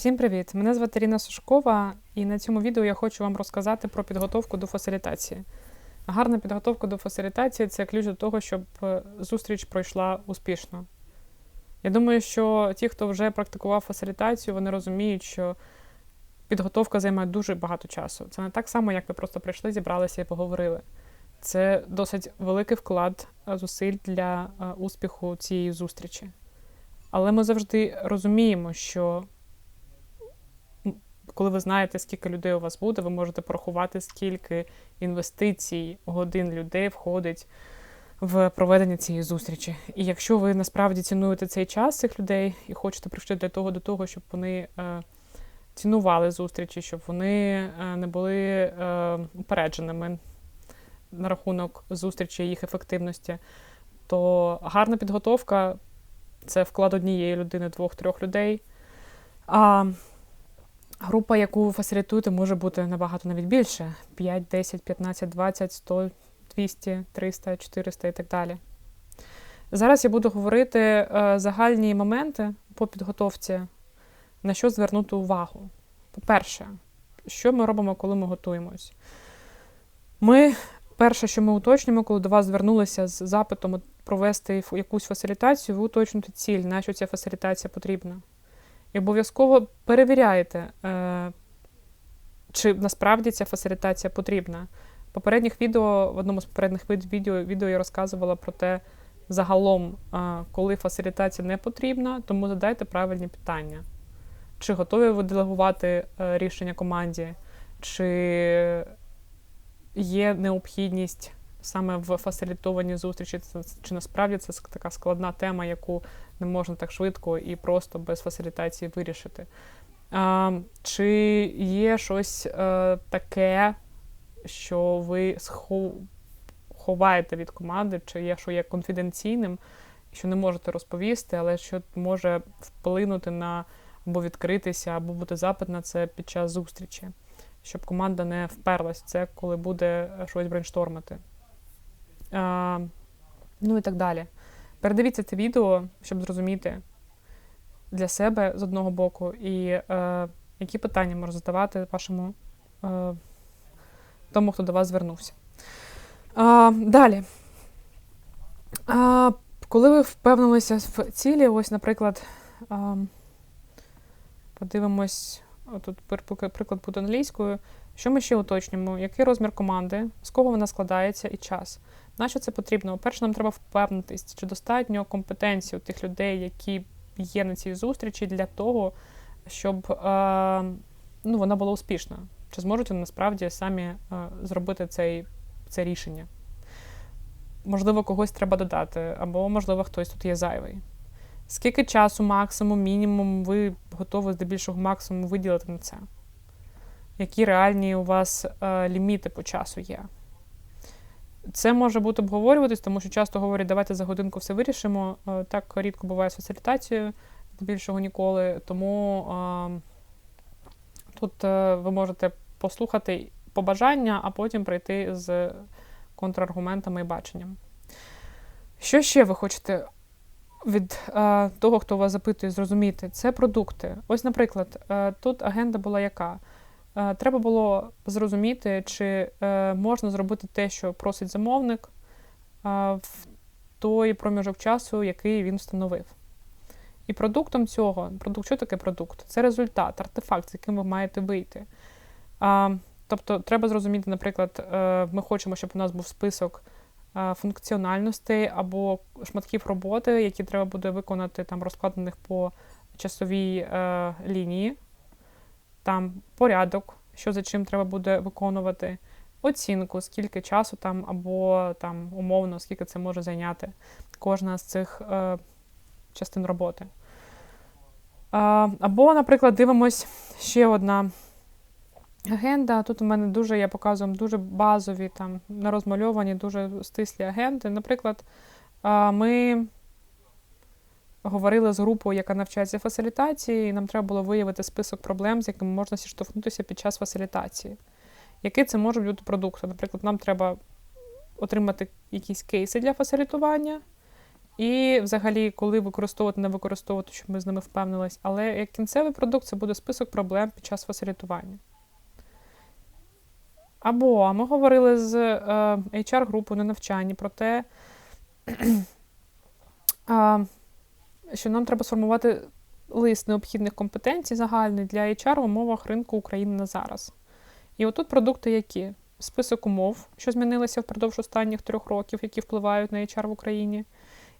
Всім привіт! Мене звати Ріна Сушкова, і на цьому відео я хочу вам розказати про підготовку до фасилітації. Гарна підготовка до фасилітації це ключ до того, щоб е, зустріч пройшла успішно. Я думаю, що ті, хто вже практикував фасилітацію, вони розуміють, що підготовка займає дуже багато часу. Це не так само, як ви просто прийшли, зібралися і поговорили. Це досить великий вклад е, зусиль для е, успіху цієї зустрічі. Але ми завжди розуміємо, що коли ви знаєте, скільки людей у вас буде, ви можете порахувати, скільки інвестицій годин людей входить в проведення цієї зустрічі. І якщо ви насправді цінуєте цей час цих людей і хочете привчити для того до того, щоб вони е, цінували зустрічі, щоб вони е, не були е, упередженими на рахунок зустрічі їх ефективності, то гарна підготовка це вклад однієї людини, двох-трьох людей. А група, яку ви фасилітуєте, може бути набагато навіть більше: 5, 10, 15, 20, 100, 200, 300, 400 і так далі. Зараз я буду говорити е, загальні моменти по підготовці, на що звернути увагу. По-перше, що ми робимо, коли ми готуємось? Ми, перше, що ми уточнюємо, коли до вас звернулися з запитом провести якусь фасилітацію, ви уточнюєте ціль, на що ця фасилітація потрібна. І обов'язково перевіряєте, е, чи насправді ця фасилітація потрібна. В попередніх відео, в одному з попередніх відео, відео я розказувала про те, загалом, е, коли фасилітація не потрібна, тому задайте правильні питання. Чи готові ви делегувати е, рішення команді, чи є необхідність саме в фасилітованій зустрічі, чи насправді це така складна тема, яку не можна так швидко і просто без фасилітації вирішити. А, Чи є щось а, е, таке, що ви ховаєте від команди, чи є, що є конфіденційним, що не можете розповісти, але що може вплинути на або відкритися, або бути запит на це під час зустрічі, щоб команда не вперлась в це, коли буде щось брейнштормити. А, Ну і так далі. Передивіться це відео, щоб зрозуміти для себе з одного боку, і е, які питання можна задавати вашому е, тому, хто до вас звернувся. А, Далі. А, Коли ви впевнилися в цілі, ось, наприклад, а, подивимось, тут приклад буде англійською. Що ми ще уточнюємо? Який розмір команди, з кого вона складається і час? На що це потрібно? Перше, нам треба впевнитись, чи достатньо компетенції у тих людей, які є на цій зустрічі, для того, щоб е, ну, вона була успішна. Чи зможуть вони насправді самі е, зробити цей, це рішення? Можливо, когось треба додати, або, можливо, хтось тут є зайвий. Скільки часу, максимум, мінімум, ви готові здебільшого максимум виділити на це? Які реальні у вас е, ліміти по часу є? Це може бути обговорюватись, тому що часто говорять, давайте за годинку все вирішимо. Е, так рідко буває з фасилітацією, більшого ніколи. Тому е, тут е, ви можете послухати побажання, а потім прийти з контраргументами і баченням. Що ще ви хочете від е, того, хто вас запитує, зрозуміти? Це продукти. Ось, наприклад, е, тут агенда була яка? Е, треба було зрозуміти, чи е, можна зробити те, що просить замовник е, в той проміжок часу, який він встановив. І продуктом цього, продукт, що таке продукт? Це результат, артефакт, з яким ви маєте вийти. Тобто, треба зрозуміти, наприклад, ми хочемо, щоб у нас був список функціональностей або шматків роботи, які треба буде виконати, там розкладених по часовій лінії там порядок, що за чим треба буде виконувати, оцінку, скільки часу там, або там умовно, скільки це може зайняти кожна з цих е, частин роботи. Або, наприклад, дивимось ще одна агенда. Тут у мене дуже, я показую дуже базові, там, нарозмальовані, дуже стислі агенти. Наприклад, ми говорили з групою, яка навчається фасилітації, і нам треба було виявити список проблем, з якими можна зіштовхнутися під час фасилітації. Які це можуть бути продукти? Наприклад, нам треба отримати якісь кейси для фасилітування І взагалі, коли використовувати, не використовувати, щоб ми з ними впевнились. Але як кінцевий продукт це буде список проблем під час фасилітування. Або ми говорили з е, HR-групою на навчанні про те, що нам треба сформувати лист необхідних компетенцій загальний для HR в умовах ринку України на зараз. І отут продукти які? Список умов, що змінилися впродовж останніх трьох років, які впливають на HR в Україні,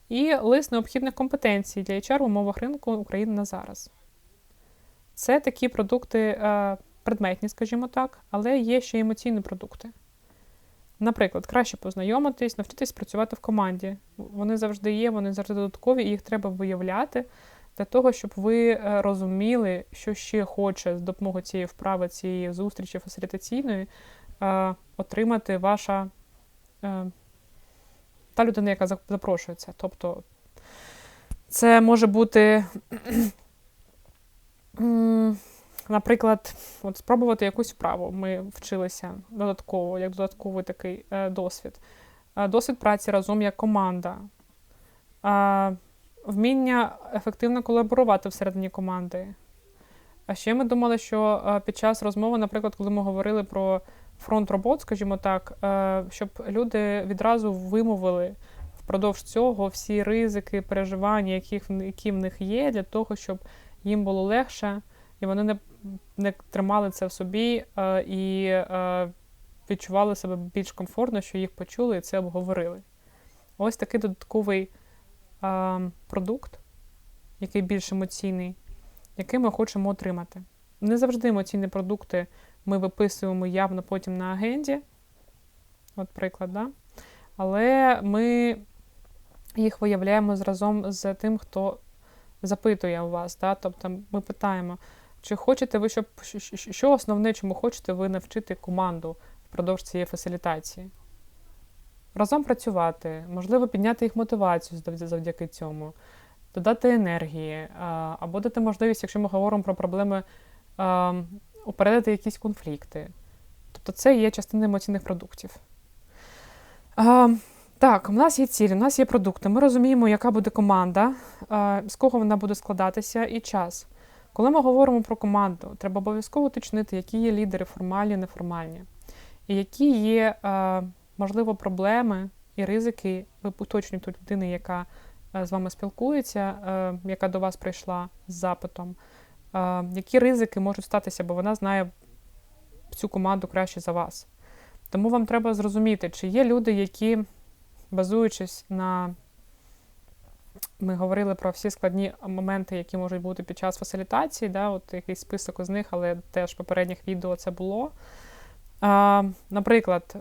і лист необхідних компетенцій для HR в умовах ринку України на зараз. Це такі продукти е, предметні, скажімо так, але є ще емоційні продукти. Наприклад, краще познайомитись, навчитись працювати в команді. Вони завжди є, вони завжди додаткові, і їх треба виявляти для того, щоб ви е, розуміли, що ще хоче з допомогою цієї вправи, цієї зустрічі фасилітаційної е, отримати ваша е, та людина, яка запрошується. Тобто це може бути, наприклад, от спробувати якусь вправу. Ми вчилися додатково, як додатковий такий досвід. Досвід праці разом як команда вміння ефективно колаборувати всередині команди. А ще ми думали, що е, під час розмови, наприклад, коли ми говорили про фронт робот, скажімо так, е, щоб люди відразу вимовили впродовж цього всі ризики, переживання, які в них є, для того, щоб їм було легше, і вони не не тримали це в собі е, і відчували себе більш комфортно, що їх почули і це обговорили. Ось такий додатковий продукт, який більш емоційний, який ми хочемо отримати. Не завжди емоційні продукти ми виписуємо явно потім на агенді, от приклад, да? але ми їх виявляємо зразом з тим, хто запитує у вас. Да? Тобто ми питаємо, чи хочете ви, щоб що основне, чому хочете ви навчити команду впродовж цієї фасилітації? разом працювати, можливо, підняти їх мотивацію завдяки цьому, додати енергії, або дати можливість, якщо ми говоримо про проблеми, упередити якісь конфлікти. Тобто це є частина емоційних продуктів. Так, у нас є цілі, у нас є продукти. Ми розуміємо, яка буде команда, з кого вона буде складатися, і час. Коли ми говоримо про команду, треба обов'язково уточнити, які є лідери, формальні, неформальні, і які є можливо, проблеми і ризики, ви уточнюєте людини, яка е, з вами спілкується, е, яка до вас прийшла з запитом, е, які ризики можуть статися, бо вона знає цю команду краще за вас. Тому вам треба зрозуміти, чи є люди, які, базуючись на ми говорили про всі складні моменти, які можуть бути під час фасилітації, да, от якийсь список із них, але теж в попередніх відео це було. А, Наприклад,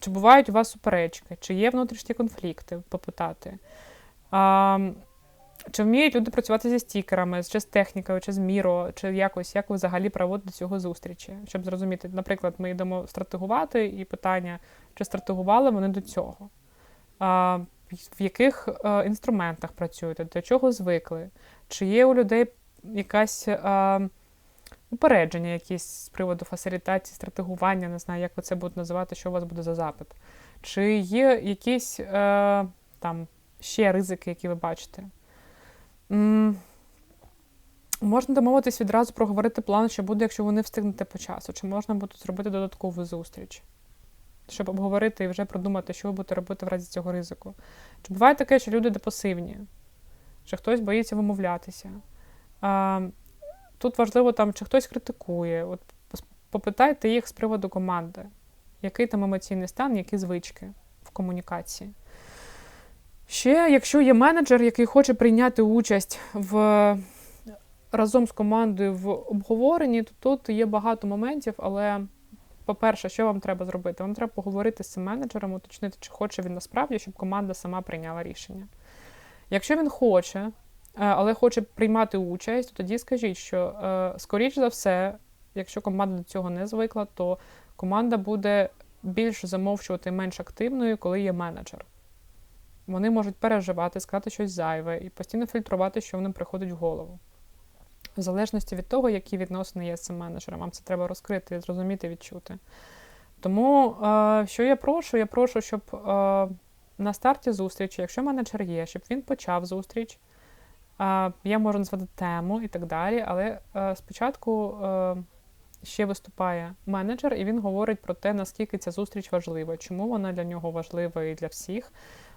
чи бувають у вас суперечки, чи є внутрішні конфлікти, попитати. А, Чи вміють люди працювати зі стікерами, чи з технікою, чи з міро, чи якось, як ви взагалі проводите цього зустрічі? Щоб зрозуміти, наприклад, ми йдемо стратегувати, і питання, чи стратегували вони до цього? А, В яких е, інструментах працюєте, до чого звикли? Чи є у людей якась. А, упередження якісь з приводу фасилітації, стратегування, не знаю, як ви це будете називати, що у вас буде за запит. Чи є якісь е, там ще ризики, які ви бачите? М можна домовитись відразу проговорити план, що буде, якщо ви не встигнете по часу, чи можна буде зробити додаткову зустріч, щоб обговорити і вже продумати, що ви будете робити в разі цього ризику. Чи буває таке, що люди депасивні, що хтось боїться вимовлятися? Тут важливо, там, чи хтось критикує. От Попитайте їх з приводу команди, який там емоційний стан, які звички в комунікації. Ще, якщо є менеджер, який хоче прийняти участь в, разом з командою в обговоренні, то тут є багато моментів, але, по-перше, що вам треба зробити? Вам треба поговорити з цим менеджером, уточнити, чи хоче він насправді, щоб команда сама прийняла рішення. Якщо він хоче, Е, але хоче приймати участь, то тоді скажіть, що е, скоріш за все, якщо команда до цього не звикла, то команда буде більш замовчувати менш активною, коли є менеджер. Вони можуть переживати, сказати щось зайве і постійно фільтрувати, що їм приходить в голову. В залежності від того, які відносини є з цим менеджером, вам це треба розкрити, зрозуміти, відчути. Тому, е, що я прошу? Я прошу, щоб на старті зустрічі, якщо менеджер є, щоб він почав зустріч, а, я можу назвати тему і так далі, але е, спочатку е, ще виступає менеджер, і він говорить про те, наскільки ця зустріч важлива, чому вона для нього важлива і для всіх.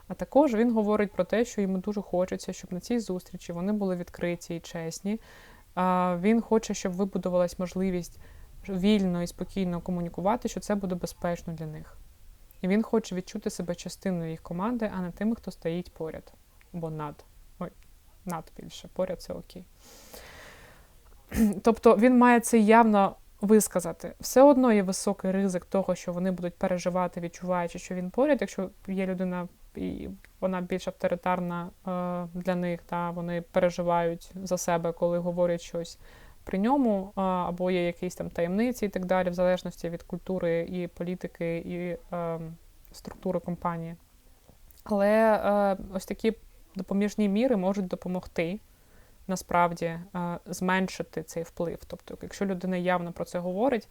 А також він говорить про те, що йому дуже хочеться, щоб на цій зустрічі вони були відкриті і чесні. Він хоче, щоб вибудувалась можливість вільно і спокійно комунікувати, що це буде безпечно для них. І він хоче відчути себе частиною їх команди, а не тим, хто стоїть поряд. Або над. Ой, над більше. Поряд це окей. Тобто він має це явно висказати. Все одно є високий ризик того, що вони будуть переживати, відчуваючи, що він поряд, якщо є людина, і вона більш авторитарна е, для них, та вони переживають за себе, коли говорять щось при ньому, е, або є якісь там таємниці і так далі, в залежності від культури і політики, і е, структури компанії. Але ось такі допоміжні міри можуть допомогти насправді зменшити цей вплив. Тобто, якщо людина явно про це говорить,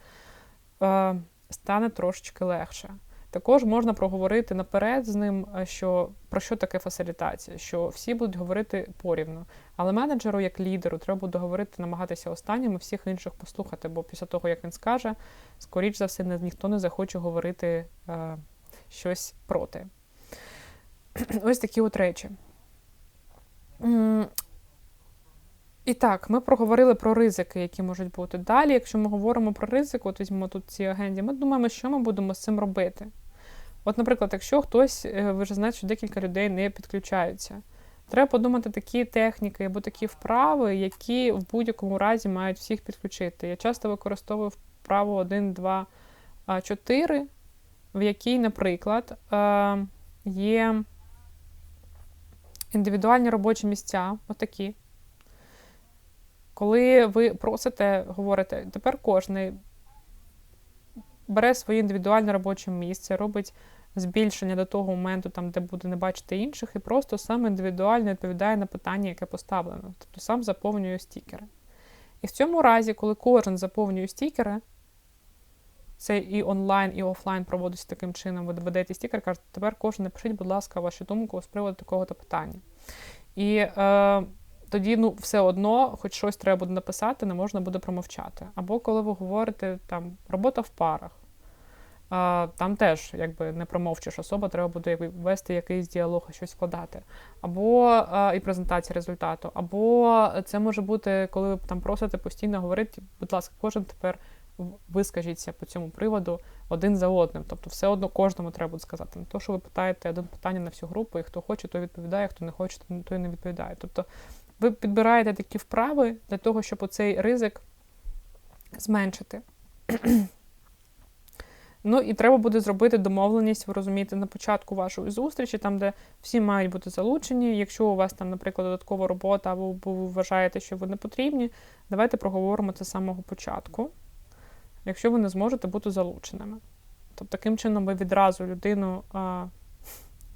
стане трошечки легше. Також можна проговорити наперед з ним, е, що про що таке фасилітація, що всі будуть говорити порівну. Але менеджеру, як лідеру, треба буде говорити, намагатися останнім і всіх інших послухати, бо після того, як він скаже, скоріш за все, ніхто не захоче говорити е, щось проти. Ось такі от речі. І так, ми проговорили про ризики, які можуть бути. Далі, якщо ми говоримо про ризик, от візьмемо тут ці агенді, ми думаємо, що ми будемо з цим робити. От, наприклад, якщо хтось, е, ви вже знаєте, що декілька людей не підключаються, треба подумати такі техніки або такі вправи, які в будь-якому разі мають всіх підключити. Я часто використовую вправу 1, 2, 4, в якій, наприклад, е, є індивідуальні робочі місця, отакі. Коли ви просите, говорите, тепер кожен бере своє індивідуальне робоче місце, робить збільшення до того моменту, там, де буде не бачити інших, і просто сам індивідуально відповідає на питання, яке поставлено. Тобто сам заповнює стікери. І в цьому разі, коли кожен заповнює стікери, це і онлайн, і офлайн проводиться таким чином, ви ведете стікер, кажете, тепер кожен напишіть, будь ласка, вашу думку з приводу такого-то питання. І е, тоді ну, все одно, хоч щось треба буде написати, не можна буде промовчати. Або коли ви говорите там робота в парах, там теж якби не промовчиш особа, треба буде вести якийсь діалог, щось вкладати. Або і презентація результату. Або це може бути, коли ви там просите постійно говорити, будь ласка, кожен тепер вискажіться по цьому приводу один за одним. Тобто, все одно кожному треба буде сказати. Не то, що ви питаєте один питання на всю групу, і хто хоче, той відповідає, хто не хоче, той не відповідає. Тобто ви підбираєте такі вправи для того, щоб оцей ризик зменшити. Ну і треба буде зробити домовленість, ви розумієте, на початку вашої зустрічі, там, де всі мають бути залучені. Якщо у вас там, наприклад, додаткова робота, або ви вважаєте, що ви не потрібні, давайте проговоримо це з самого початку, якщо ви не зможете бути залученими. Тобто, таким чином ви відразу людину а,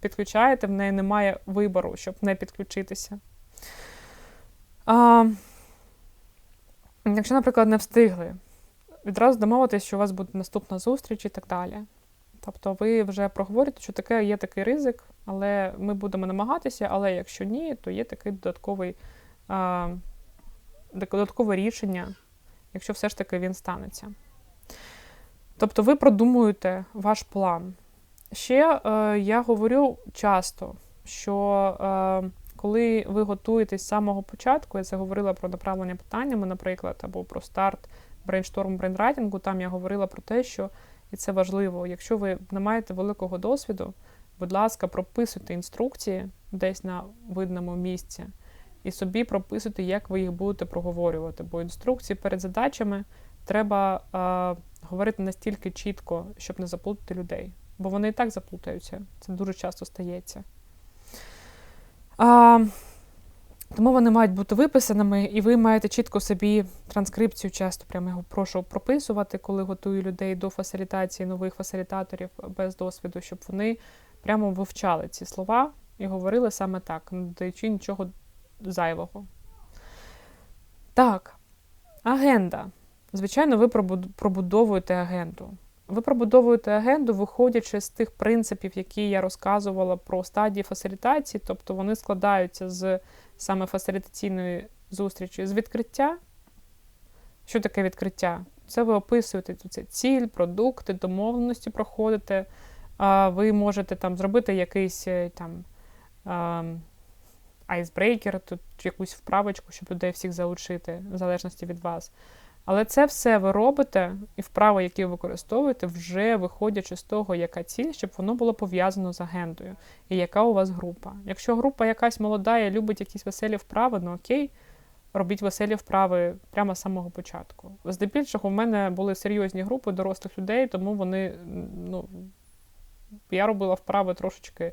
підключаєте, в неї немає вибору, щоб не підключитися. А, Якщо, наприклад, не встигли, відразу домовитись, що у вас буде наступна зустріч і так далі. Тобто ви вже проговорите, що таке є такий ризик, але ми будемо намагатися, але якщо ні, то є а, додаткове рішення, якщо все ж таки він станеться. Тобто ви продумуєте ваш план. Ще е, я говорю часто, що е, коли ви готуєтесь з самого початку, я це говорила про направлення питаннями, наприклад, або про старт брейншторм брейнрайтингу, там я говорила про те, що і це важливо, якщо ви не маєте великого досвіду, будь ласка, прописуйте інструкції десь на видному місці, і собі прописуйте, як ви їх будете проговорювати. Бо інструкції перед задачами треба е, говорити настільки чітко, щоб не заплутати людей. Бо вони і так заплутаються. Це дуже часто стається. А, Тому вони мають бути виписаними, і ви маєте чітко собі транскрипцію, часто прямо його прошу прописувати, коли готую людей до фасилітації нових фасилітаторів без досвіду, щоб вони прямо вивчали ці слова і говорили саме так, не додаючи нічого зайвого. Так, агенда. Звичайно, ви пробудовуєте агенту. ви пробудовуєте агенду, виходячи з тих принципів, які я розказувала про стадії фасилітації, тобто вони складаються з саме фасилітаційної зустрічі з відкриття. Що таке відкриття? Це ви описуєте це ціль, продукти, домовленості проходите. Ви можете там зробити якийсь е, там айсбрейкер, тут якусь вправочку, щоб людей всіх залучити, в залежності від вас. Але це все ви робите, і вправи, які ви використовуєте, вже виходячи з того, яка ціль, щоб воно було пов'язано з агендою, і яка у вас група. Якщо група якась молода і любить якісь веселі вправи, ну окей, робіть веселі вправи прямо з самого початку. Здебільшого, в мене були серйозні групи дорослих людей, тому вони, ну, я робила вправи трошечки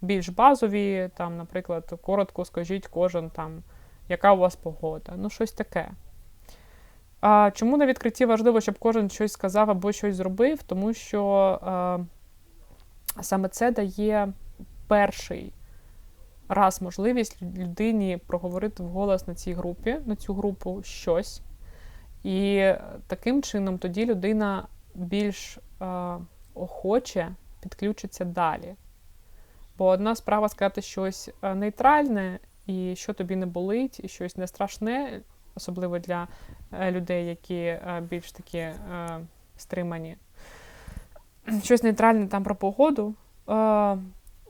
більш базові, там, наприклад, коротко скажіть кожен там, яка у вас погода. Ну, щось таке. А Чому на відкритті важливо, щоб кожен щось сказав або щось зробив? Тому що а, саме це дає перший раз можливість людині проговорити вголос на цій групі, на цю групу щось. І таким чином тоді людина більш а, охоче підключиться далі. Бо одна справа сказати щось нейтральне, і що тобі не болить, і щось не страшне, особливо для Е, людей, які е, більш такі е, стримані. Щось нейтральне там про погоду.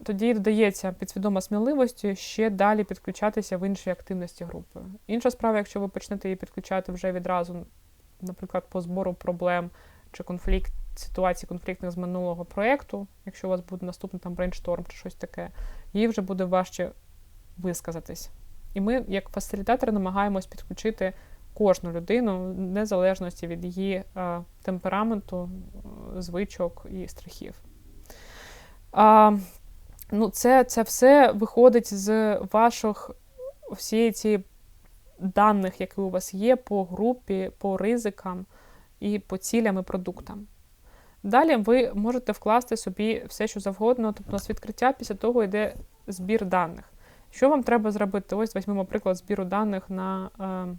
Тоді додається підсвідома сміливості ще далі підключатися в інші активності групи. Інша справа, якщо ви почнете її підключати вже відразу, наприклад, по збору проблем чи конфлікт, ситуацій конфліктних з минулого проєкту, якщо у вас буде наступний там брейншторм чи щось таке, їй вже буде важче висказатись. І ми, як фасилітатори, намагаємось підключити кожну людину, незалежності від її е, темпераменту, звичок і страхів. А, ну, Це це все виходить з ваших всієї цієї даних, які у вас є по групі, по ризикам і по цілям і продуктам. Далі ви можете вкласти собі все, що завгодно, тобто з відкриття після того йде збір даних. Що вам треба зробити? Ось візьмемо приклад збіру даних на е,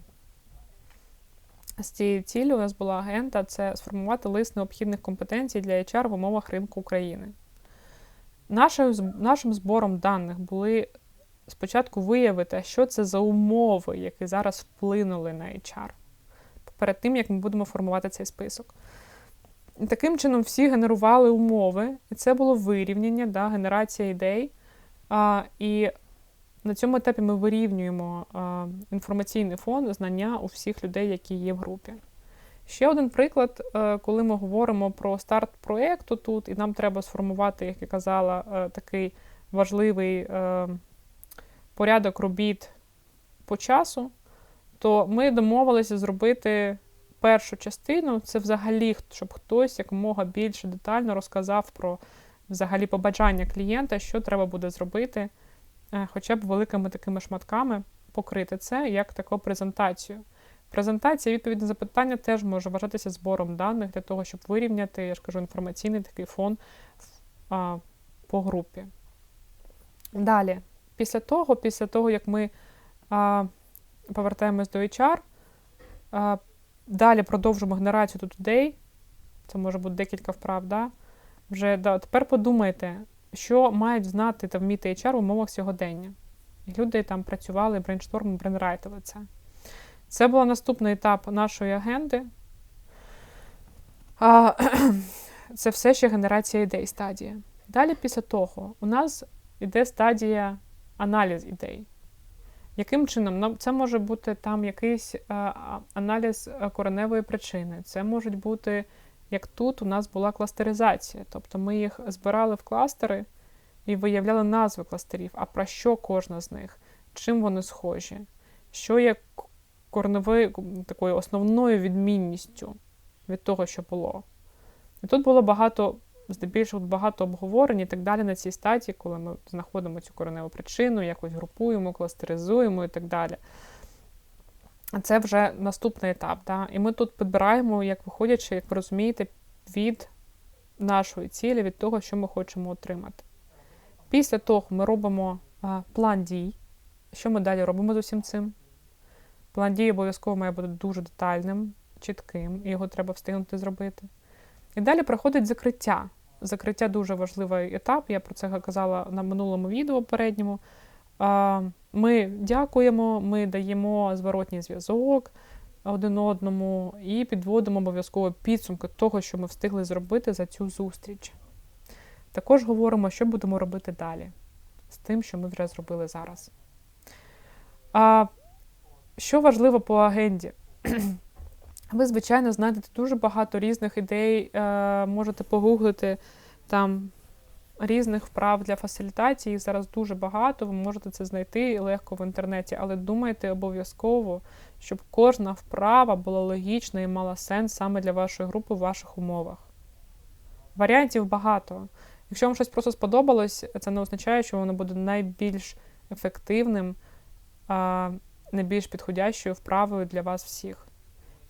з цією ціллю у нас була агента це сформувати лист необхідних компетенцій для HR в умовах ринку України. Нашою, Нашим збором даних були спочатку виявити, що це за умови, які зараз вплинули на HR, перед тим, як ми будемо формувати цей список. Таким чином всі генерували умови, і це було вирівняння, да, генерація ідей. А, І на цьому етапі ми вирівнюємо е, інформаційний фон знання у всіх людей, які є в групі. Ще один приклад, е, коли ми говоримо про старт проєкту тут, і нам треба сформувати, як я казала, е, такий важливий порядок робіт по часу, то ми домовилися зробити першу частину це взагалі, щоб хтось якомога більше детально розказав про взагалі побажання клієнта, що треба буде зробити. Е, хоча б великими такими шматками покрити це як таку презентацію. Презентація, відповідь на запитання теж може вважатися збором даних для того, щоб вирівняти, я ж кажу, інформаційний такий фон а, по групі. Далі, після того, після того, як ми а, повертаємось до HR, а, далі продовжимо генерацію тут людей. Це може бути декілька вправ. да? Вже да, Тепер подумайте, що мають знати та вміти HR в умовах сьогодення. Люди там працювали, брейнштормом, брейнрайтили це. Це був наступний етап нашої агенди. Це все ще генерація ідей стадія. Далі, після того, у нас йде стадія аналіз ідей. Яким чином? Це може бути там якийсь а, аналіз кореневої причини, це можуть бути як тут у нас була кластеризація. Тобто ми їх збирали в кластери і виявляли назви кластерів, а про що кожна з них, чим вони схожі, що є корневою такою основною відмінністю від того, що було. І тут було багато, здебільшого, багато обговорень і так далі на цій стадії, коли ми знаходимо цю кореневу причину, якось групуємо, кластеризуємо і так далі. Це вже наступний етап. Да? І ми тут підбираємо, як виходячи, як ви розумієте, від нашої цілі, від того, що ми хочемо отримати. Після того ми робимо план дій. Що ми далі робимо з усім цим? План дій обов'язково має бути дуже детальним, чітким, і його треба встигнути зробити. І далі проходить закриття. Закриття дуже важливий етап. Я про це казала на минулому відео попередньому. Ми дякуємо, ми даємо зворотній зв'язок один одному і підводимо обов'язково підсумки того, що ми встигли зробити за цю зустріч. Також говоримо, що будемо робити далі з тим, що ми вже зробили зараз. А що важливо по агенді? Ви, звичайно, знайдете дуже багато різних ідей, е, можете погуглити там різних вправ для фасилітації. Зараз дуже багато, ви можете це знайти легко в інтернеті, але думайте обов'язково, щоб кожна вправа була логічна і мала сенс саме для вашої групи в ваших умовах. Варіантів багато. Якщо вам щось просто сподобалось, це не означає, що воно буде найбільш ефективним, найбільш підходящою вправою для вас всіх.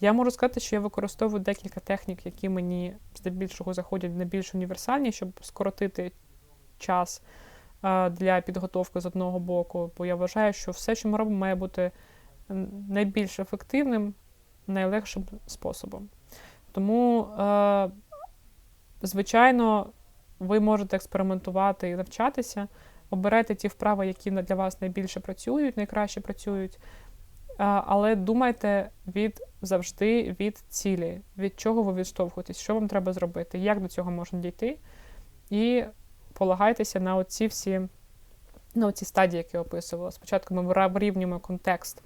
Я можу сказати, що я використовую декілька технік, які мені здебільшого заходять найбільш універсальні, щоб скоротити час для підготовки з одного боку. Бо я вважаю, що все, що ми робимо, має бути найбільш ефективним, найлегшим способом. Тому, е, звичайно, ви можете експериментувати і навчатися, обирайте ті вправи, які для вас найбільше працюють, найкраще працюють. Але думайте від завжди від цілі, від чого ви відштовхуєтесь, що вам треба зробити, як до цього можна дійти. І полагайтеся на оці всі на оці стадії, які я описувала. Спочатку ми вирівнюємо контекст,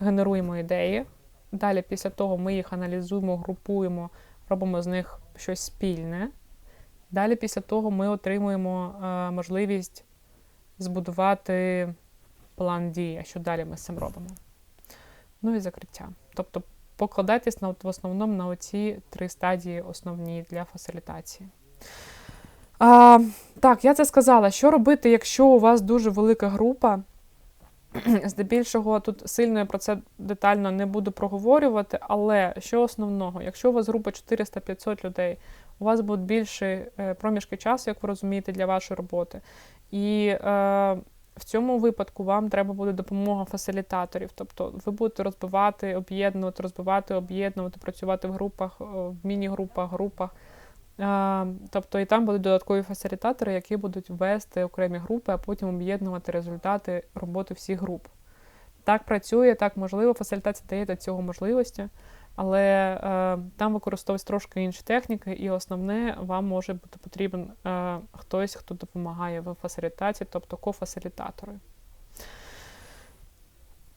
генеруємо ідеї. Далі, після того, ми їх аналізуємо, групуємо, робимо з них щось спільне. Далі, після того, ми отримуємо е, можливість збудувати план дій, а що далі ми з цим робимо. Ну і закриття. Тобто покладайтесь на, в основному на оці три стадії основні для фасилітації. А, Так, я це сказала. Що робити, якщо у вас дуже велика група? Здебільшого тут сильно я про це детально не буду проговорювати, але що основного, якщо у вас група 400-500 людей, у вас будуть більші е, проміжки часу, як ви розумієте, для вашої роботи. І е, в цьому випадку вам треба буде допомога фасилітаторів. Тобто ви будете розбивати, об'єднувати, розбивати, об'єднувати, працювати в групах, в міні-групах, групах. Тобто і там будуть додаткові фасилітатори, які будуть вести окремі групи, а потім об'єднувати результати роботи всіх груп. Так працює, так можливо, фасилітація дає до цього можливості, але е, там використовують трошки інші техніки, і основне вам може бути потрібен е, хтось, хто допомагає в фасилітації, тобто кофасилітатори.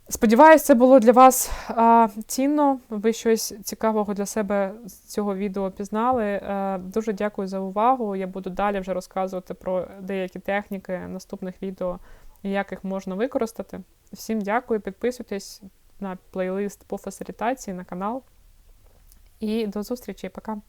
Сподіваюсь, це було для вас а, цінно. Ви щось цікавого для себе з цього відео пізнали. А, дуже дякую за увагу. Я буду далі вже розказувати про деякі техніки наступних відео, як їх можна використати. Всім дякую, підписуйтесь на плейлист по фасилітації на канал. І до зустрічі, пока!